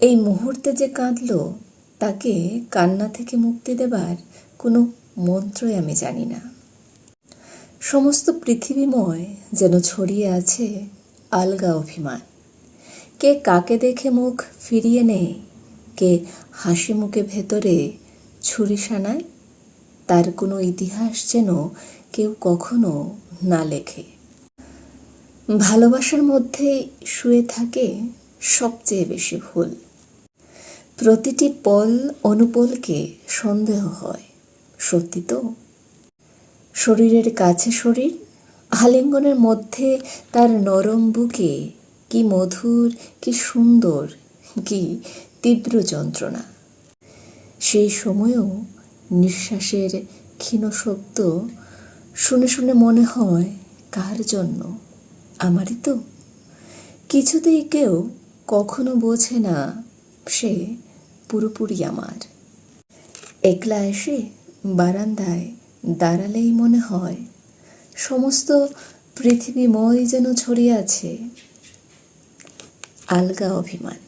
এই মুহূর্তে যে কাঁদল, তাকে কান্না থেকে মুক্তি দেবার কোনো মন্ত্রই আমি জানি না। সমস্ত পৃথিবীময় যেন ছড়িয়ে আছে আলগা অভিমান। কে কাকে দেখে মুখ ফিরিয়ে নেয়? কে হাসি মুখে ভেতরে ছুরি সানায়? তার কোনো ইতিহাস যেন কেউ কখনো না লেখে। ভালোবাসার মধ্যে শুয়ে থাকে সবচেয়ে বেশি ভুল। প্রতিটি পল অনুপলকে সন্দেহ হয়, সত্যি তো? শরীরের কাছে শরীর, আলিঙ্গনের মধ্যে তার নরম বুকে কি মধুর, কি সুন্দর, কি তীব্র যন্ত্রণা। সেই সময়েও নিঃশ্বাসের ক্ষীণ শব্দ শুনে শুনে মনে হয়, কার জন্য? আমারই তো? কিছুতেই কেউ কখনো বোঝে না সে পুরোপুরি আমার। একলা এসে বারান্দায় দাঁড়ালেই মনে হয় সমস্ত পৃথিবীময় যেন ছড়িয়ে আছে। আলগা অভিমান।